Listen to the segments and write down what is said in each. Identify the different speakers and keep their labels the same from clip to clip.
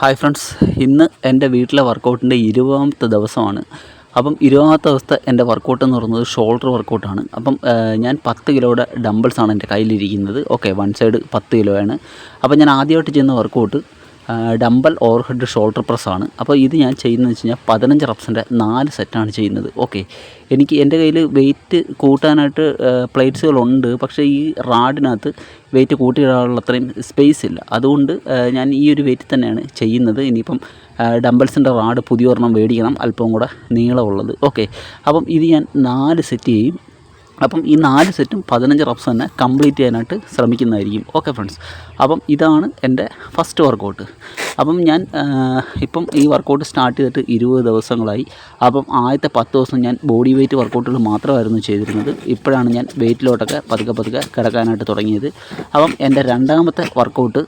Speaker 1: Hi friends ഇന്ന് എന്റെ വീട്ടിലെ വർക്കൗട്ടിന്റെ ഇരുപതാമത്തെ ദിവസമാണ്. അപ്പം ഇരുപതാമത്തെ ദിവസത്തെ എന്റെ വർക്കൗട്ട് എന്ന് പറയുന്നത് ഷോൾഡർ വർക്കൗട്ടാണ്. അപ്പം ഞാൻ പത്ത് കിലോയുടെ ഡംബിൾസാണ് എന്റെ കയ്യിലിരിക്കുന്നത്. ഓക്കെ വൺ സൈഡ് പത്ത് കിലോയാണ്. അപ്പം ഞാൻ ആദ്യമായിട്ട് ചെയ്യുന്ന വർക്കൗട്ട് ഡംബൽ ഓവർഹെഡ് ഷോൾഡർ പ്രസ്സാണ്. അപ്പോൾ ഇത് ഞാൻ ചെയ്യുന്നത് വെച്ച് കഴിഞ്ഞാൽ പതിനഞ്ച് റപ്സിന്റെ നാല് സെറ്റാണ് ചെയ്യുന്നത്. ഓക്കെ. എനിക്ക് എന്റെ കയ്യിൽ വെയിറ്റ് കൂട്ടാനായിട്ട് പ്ലേറ്റ്സുകളുണ്ട്. പക്ഷേ ഈ റാഡിനകത്ത് വെയിറ്റ് കൂട്ടിയിടാനുള്ള അത്രയും സ്പേസ് ഇല്ല. അതുകൊണ്ട് ഞാൻ ഈ ഒരു വെയിറ്റ് തന്നെയാണ് ചെയ്യുന്നത്. ഇനിയിപ്പം ഡംബൽസിന്റെ റാഡ് പുതിയ ഒരെണ്ണം മേടിക്കണം. അല്പം കൂടെ നീളമുള്ളത്. ഓക്കെ. അപ്പം ഇത് ഞാൻ നാല് സെറ്റ് ചെയ്യും. അപ്പം ഈ നാല് സെറ്റും പതിനഞ്ച് റപ്സ് തന്നെ കംപ്ലീറ്റ് ചെയ്യാനായിട്ട് ശ്രമിക്കുന്നതായിരിക്കും. Okay friends. അപ്പം ഇതാണ് എന്റെ ഫസ്റ്റ് വർക്കൗട്ട്. അപ്പം ഞാൻ ഇപ്പം ഈ വർക്കൗട്ട് സ്റ്റാർട്ട് ചെയ്തിട്ട് ഇരുപത് ദിവസങ്ങളായി. അപ്പം ആദ്യത്തെ പത്ത് ദിവസം ഞാൻ ബോഡി വെയിറ്റ് വർക്കൗട്ടുകൾ മാത്രമായിരുന്നു ചെയ്തിരുന്നത്. ഇപ്പോഴാണ് ഞാൻ വെയിറ്റിലോട്ടൊക്കെ പതുക്കെ പതുക്കെ കിടക്കാനായിട്ട് തുടങ്ങിയത്. അപ്പം എന്റെ രണ്ടാമത്തെ വർക്കൗട്ട്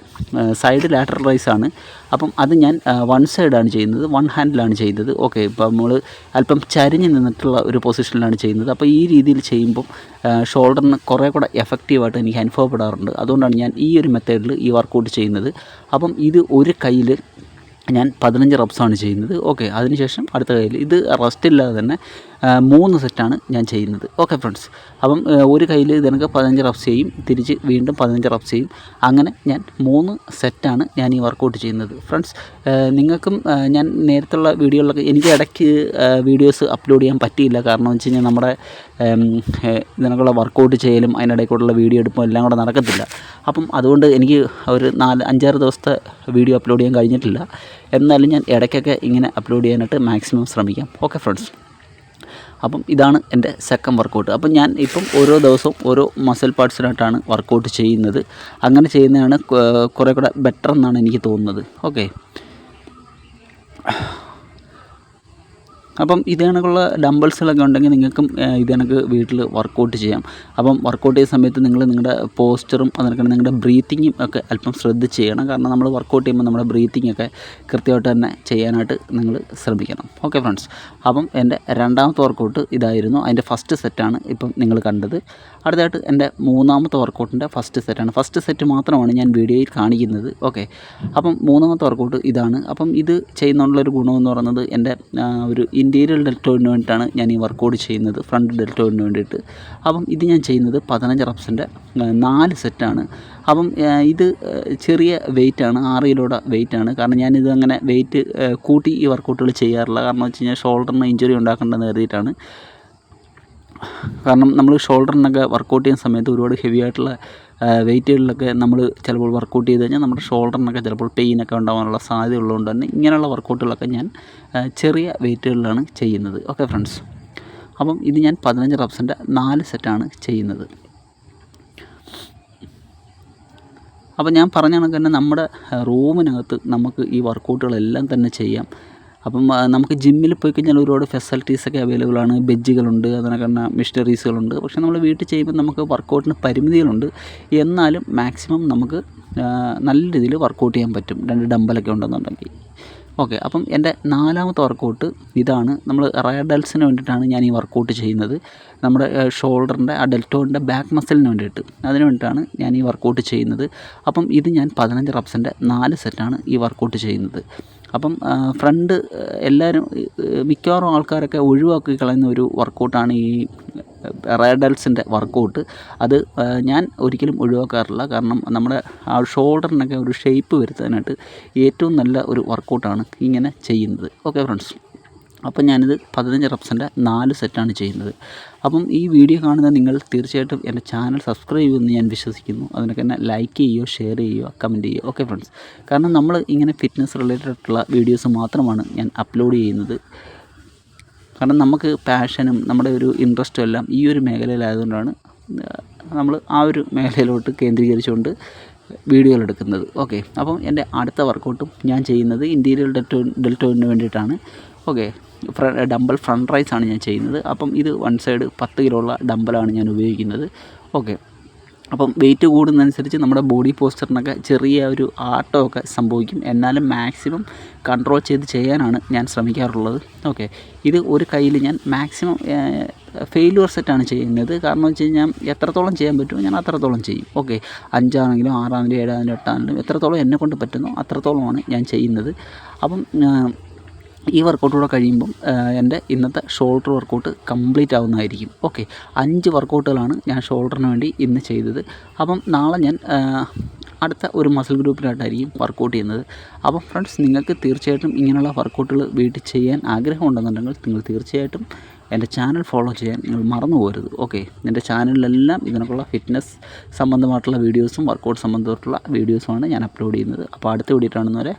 Speaker 1: സൈഡ് ലാറ്ററൽ റൈസ് ആണ്. അപ്പം അത് ഞാൻ വൺ സൈഡാണ് ചെയ്യുന്നത് വൺ ഹാൻഡിലാണ് ചെയ്യുന്നത് ഓക്കെ ഇപ്പം നമ്മൾ അല്പം ചരിഞ്ഞ് നിന്നിട്ടുള്ള ഒരു പൊസിഷനിലാണ് ചെയ്യുന്നത്. അപ്പോൾ ഈ രീതിയിൽ ചെയ്യുമ്പം ഷോൾഡറിന് കുറേ കൂടെ എഫക്റ്റീവായിട്ട് എനിക്ക് അനുഭവപ്പെടാറുണ്ട്. അതുകൊണ്ടാണ് ഞാൻ ഈ ഒരു മെത്തേഡിൽ ഈ വർക്കൗട്ട് ചെയ്യുന്നത്. അപ്പം ഇത് ഒരു കയ്യിൽ ഞാൻ പതിനഞ്ച് റബ്സാണ് ചെയ്യുന്നത്. ഓക്കെ അതിനുശേഷം അടുത്ത കയ്യിൽ ഇത് റെസ്റ്റ് ഇല്ലാതെ തന്നെ മൂന്ന് സെറ്റാണ് ഞാൻ ചെയ്യുന്നത്. ഓക്കെ ഫ്രണ്ട്സ് അപ്പം ഒരു കയ്യിൽ ഇതിനൊക്കെ പതിനഞ്ച് റബ്സ് ചെയ്യും തിരിച്ച് വീണ്ടും പതിനഞ്ച് റബ്സ് ചെയ്യും. അങ്ങനെ ഞാൻ മൂന്ന് സെറ്റാണ് ഞാൻ ഈ വർക്കൗട്ട് ചെയ്യുന്നത്. ഫ്രണ്ട്സ് നിങ്ങൾക്കും ഞാൻ നേരത്തുള്ള വീഡിയോകളിലൊക്കെ എനിക്ക് ഇടയ്ക്ക് വീഡിയോസ് അപ്ലോഡ് ചെയ്യാൻ പറ്റിയില്ല. കാരണം എന്ന് വെച്ച് കഴിഞ്ഞാൽ നമ്മുടെ ഇതിനൊക്കെയുള്ള വർക്കൗട്ട് ചെയ്യലും അതിനിടയ്ക്കൂടെയുള്ള വീഡിയോ എടുപ്പും എല്ലാം കൂടെ നടക്കത്തില്ല. അപ്പം അതുകൊണ്ട് എനിക്ക് ഒരു നാല് അഞ്ചാറ് ദിവസത്തെ വീഡിയോ അപ്ലോഡ് ചെയ്യാൻ കഴിഞ്ഞിട്ടില്ല. എന്നാലും ഞാൻ ഇടയ്ക്കൊക്കെ ഇങ്ങനെ അപ്ലോഡ് ചെയ്യാനായിട്ട് മാക്സിമം ശ്രമിക്കാം. ഓക്കെ ഫ്രണ്ട്സ് അപ്പം ഇതാണ് എന്റെ സെക്കൻഡ് വർക്കൗട്ട് അപ്പം ഞാൻ ഇപ്പം ഓരോ ദിവസവും ഓരോ മസിൽ പാർട്സിനായിട്ടാണ് വർക്കൗട്ട് ചെയ്യുന്നത്. അങ്ങനെ ചെയ്യുന്നതാണ് കുറേ കൂടെ ബെറ്റർ എന്നാണ് എനിക്ക് തോന്നുന്നത്. ഓക്കെ അപ്പം ഇത് കണക്കുള്ള ഡംബിൾസിലൊക്കെ ഉണ്ടെങ്കിൽ നിങ്ങൾക്കും ഏഹ്, ഇത് കണക്ക് വീട്ടിൽ വർക്കൗട്ട് ചെയ്യാം. അപ്പം വർക്കൗട്ട് ചെയ്യുന്ന സമയത്ത് നിങ്ങൾ നിങ്ങളുടെ പോസ്റ്ററും അതിനൊക്കെ നിങ്ങളുടെ ബ്രീത്തിങ്ങും ഒക്കെ അല്പം ശ്രദ്ധിച്ച് ചെയ്യണം കാരണം നമ്മൾ വർക്കൗട്ട് ചെയ്യുമ്പോൾ നമ്മുടെ ബ്രീത്തിങ് ഒക്കെ കൃത്യമായിട്ട് തന്നെ ചെയ്യാനായിട്ട് നിങ്ങൾ ശ്രമിക്കണം. Okay friends. അപ്പം എന്റെ രണ്ടാമത്തെ വർക്കൗട്ട് ഇതായിരുന്നു. അതിന്റെ ഫസ്റ്റ് സെറ്റാണ് ഇപ്പം നിങ്ങൾ കണ്ടത്. അടുത്തായിട്ട് എന്റെ മൂന്നാമത്തെ വർക്കൗട്ടിന്റെ ഫസ്റ്റ് സെറ്റാണ്. ഫസ്റ്റ് സെറ്റ് മാത്രമാണ് ഞാൻ വീഡിയോയിൽ കാണിക്കുന്നത്. ഓക്കെ. അപ്പം മൂന്നാമത്തെ വർക്കൗട്ട് ഇതാണ്. അപ്പം ഇത് ചെയ്യുന്നുള്ളൊരു ഗുണമെന്ന് പറയുന്നത് എന്റെ ഒരു ഒരു ഇന്റീരിയൽ ഡെൽറ്റോയിന് വേണ്ടിയിട്ടാണ് ഞാൻ ഈ വർക്കൗട്ട് ചെയ്യുന്നത്. ഫ്രണ്ട് ഡെൽറ്റോയിന് വേണ്ടിയിട്ട് അപ്പം ഇത് ഞാൻ ചെയ്യുന്നത് പതിനഞ്ച് റപ്സിന്റെ നാല് സെറ്റാണ് അപ്പം ഇത് ചെറിയ വെയിറ്റാണ് ആറ് കിലോയുടെ വെയിറ്റാണ് കാരണം ഞാനിത് അങ്ങനെ വെയിറ്റ് കൂട്ടി ഈ വർക്കൗട്ടുകൾ ചെയ്യാറില്ല. കാരണം വെച്ച് കഴിഞ്ഞാൽ ഷോൾഡറിന് ഇഞ്ചുറി ഉണ്ടാക്കേണ്ടെന്ന് കരുതിയിട്ടാണ്. കാരണം നമ്മൾ ഷോൾഡറിനൊക്കെ വർക്കൗട്ട് ചെയ്യുന്ന സമയത്ത് ഒരുപാട് ഹെവി ആയിട്ടുള്ള വെയിറ്റുകളിലൊക്കെ നമ്മൾ ചിലപ്പോൾ വർക്കൗട്ട് ചെയ്ത് കഴിഞ്ഞാൽ നമ്മുടെ ഷോൾഡറിനൊക്കെ ചിലപ്പോൾ പെയിനൊക്കെ ഉണ്ടാകാനുള്ള സാധ്യത ഉള്ളതുകൊണ്ട് തന്നെ ഇങ്ങനെയുള്ള വർക്കൗട്ടുകളൊക്കെ ഞാൻ ചെറിയ വെയിറ്റുകളിലാണ് ചെയ്യുന്നത്. ഓക്കെ ഫ്രണ്ട്സ് അപ്പം ഇത് ഞാൻ പതിനഞ്ച് റബ്സിന്റെ നാല് സെറ്റാണ് ചെയ്യുന്നത്. അപ്പോൾ ഞാൻ പറഞ്ഞ കണക്ക് തന്നെ നമ്മുടെ റൂമിനകത്ത് നമുക്ക് ഈ വർക്കൗട്ടുകളെല്ലാം തന്നെ ചെയ്യാം. അപ്പം നമുക്ക് ജിമ്മിൽ പോയി കഴിഞ്ഞാൽ ഒരുപാട് ഫെസിലിറ്റീസൊക്കെ അവൈലബിൾ ആണ്. ബെഞ്ചുകളുണ്ട് അതിനൊക്കെ മിഷനറീസുകളുണ്ട് പക്ഷേ നമ്മൾ വീട്ടിൽ ചെയ്യുമ്പോൾ നമുക്ക് വർക്കൗട്ടിന് പരിമിതികളുണ്ട്. എന്നാലും മാക്സിമം നമുക്ക് നല്ല രീതിയിൽ വർക്കൗട്ട് ചെയ്യാൻ പറ്റും. രണ്ട് ഡമ്പലൊക്കെ ഉണ്ടെന്നുണ്ടെങ്കിൽ. ഓക്കെ അപ്പം എന്റെ നാലാമത്തെ വർക്കൗട്ട് ഇതാണ്. നമ്മൾ റയഡൽസിന് വേണ്ടിയിട്ടാണ് ഞാൻ ഈ വർക്കൗട്ട് ചെയ്യുന്നത്. നമ്മുടെ ഷോൾഡറിന്റെ ആ ഡെൽറ്റോണിന്റെ ബാക്ക് മസിലിന് വേണ്ടിയിട്ട്. അതിന് വേണ്ടിയിട്ടാണ് ഞാൻ ഈ വർക്കൗട്ട് ചെയ്യുന്നത്. അപ്പം ഇത് ഞാൻ പതിനഞ്ച് റബ്സിന്റെ നാല് സെറ്റാണ് ഈ വർക്കൗട്ട് ചെയ്യുന്നത്. അപ്പം ഫ്രണ്ട് എല്ലാവരും മിക്കവാറും ആൾക്കാരൊക്കെ ഒഴിവാക്കി കളയുന്ന ഒരു വർക്കൗട്ടാണ് ഈ റേഡൽസിന്റെ വർക്കൗട്ട്. അത് ഞാൻ ഒരിക്കലും ഒഴിവാക്കാറില്ല. കാരണം നമ്മുടെ ആ ഷോൾഡറിനൊക്കെ ഒരു ഷേപ്പ് വരുത്താനായിട്ട് ഏറ്റവും നല്ല ഒരു വർക്കൗട്ടാണ് ഇങ്ങനെ ചെയ്യുന്നത്. Okay friends. അപ്പം ഞാനിത് പതിനഞ്ച് റെപ്സിന്റെ നാല് സെറ്റാണ് ചെയ്യുന്നത്. അപ്പം ഈ വീഡിയോ കാണുന്ന നിങ്ങൾ തീർച്ചയായിട്ടും എന്റെ ചാനൽ സബ്സ്ക്രൈബ് ചെയ്യുമെന്ന് ഞാൻ വിശ്വസിക്കുന്നു. അതിനൊക്കെ തന്നെ ലൈക്ക് ചെയ്യുമോ ഷെയർ ചെയ്യുമോ കമന്റ് ചെയ്യുമോ ഓക്കെ ഫ്രണ്ട്സ് കാരണം നമ്മൾ ഇങ്ങനെ ഫിറ്റ്നസ് റിലേറ്റഡ് ആയിട്ടുള്ള വീഡിയോസ് മാത്രമാണ് ഞാൻ അപ്ലോഡ് ചെയ്യുന്നത്. കാരണം നമുക്ക് പാഷനും നമ്മുടെ ഒരു ഇൻട്രസ്റ്റും എല്ലാം ഈ ഒരു മേഖലയിലായതുകൊണ്ടാണ് നമ്മൾ ആ ഒരു മേഖലയിലോട്ട് കേന്ദ്രീകരിച്ചുകൊണ്ട് വീഡിയോകൾ എടുക്കുന്നത്. ഓക്കെ അപ്പം എന്റെ അടുത്ത വർക്കൗട്ടും ഞാൻ ചെയ്യുന്നത് ഇന്റീരിയൽ ഡെൽറ്റോ ഡെൽറ്റോയിന് വേണ്ടിയിട്ടാണ്. ഓക്കെ ഡമ്പൽ ഫ്രണ്ട് റൈസ് ആണ് ഞാൻ ചെയ്യുന്നത്. അപ്പം ഇത് വൺ സൈഡ് പത്ത് കിലോ ഉള്ള ഡമ്പലാണ് ഞാൻ ഉപയോഗിക്കുന്നത്. ഓക്കെ. അപ്പം വെയിറ്റ് കൂടുന്നതനുസരിച്ച് നമ്മുടെ ബോഡി പോസ്റ്ററിനൊക്കെ ചെറിയ ഒരു ആട്ടമൊക്കെ സംഭവിക്കും. എന്നാലും മാക്സിമം കൺട്രോൾ ചെയ്ത് ചെയ്യാനാണ് ഞാൻ ശ്രമിക്കാറുള്ളത്. ഓക്കെ. ഇത് ഒരു കയ്യിൽ ഞാൻ മാക്സിമം ഫെയിലുവർ സെറ്റാണ് ചെയ്യുന്നത്. കാരണം വെച്ച് കഴിഞ്ഞാൽ എത്രത്തോളം ചെയ്യാൻ പറ്റുമോ ഞാൻ അത്രത്തോളം ചെയ്യും. ഓക്കെ. അഞ്ചാണെങ്കിലും ആറാണെങ്കിലും ഏഴാണെങ്കിലും എട്ടാണെങ്കിലും എത്രത്തോളം എന്നെ കൊണ്ട് പറ്റുന്നോ അത്രത്തോളമാണ് ഞാൻ ചെയ്യുന്നത്. അപ്പം ഈ വർക്കൗട്ടൂടെ കഴിയുമ്പം എന്റെ ഇന്നത്തെ ഷോൾഡർ വർക്കൗട്ട് കംപ്ലീറ്റ് ആവുന്നതായിരിക്കും. ഓക്കെ അഞ്ച് വർക്കൗട്ടുകളാണ് ഞാൻ ഷോൾഡറിന് വേണ്ടി ഇന്ന് ചെയ്തത്. അപ്പം നാളെ ഞാൻ അടുത്ത ഒരു മസിൽ ഗ്രൂപ്പിലായിട്ടായിരിക്കും വർക്കൗട്ട് ചെയ്യുന്നത്. അപ്പം ഫ്രണ്ട്സ് നിങ്ങൾക്ക് തീർച്ചയായിട്ടും ഇങ്ങനെയുള്ള വർക്കൗട്ടുകൾ വീട്ടിൽ ചെയ്യാൻ ആഗ്രഹം ഉണ്ടെന്നുണ്ടെങ്കിൽ നിങ്ങൾ തീർച്ചയായിട്ടും എന്റെ ചാനൽ ഫോളോ ചെയ്യാൻ നിങ്ങൾ മറന്നു പോകരുത്. ഓക്കെ എന്റെ ചാനലിലെല്ലാം ഇതിനൊക്കെയുള്ള ഫിറ്റ്നസ് സംബന്ധമായിട്ടുള്ള വീഡിയോസും വർക്കൗട്ട് സംബന്ധമായിട്ടുള്ള വീഡിയോസുമാണ് ഞാൻ അപ്ലോഡ് ചെയ്യുന്നത്. അപ്പോൾ അടുത്ത വീഡിയോ കാണുന്നവരെ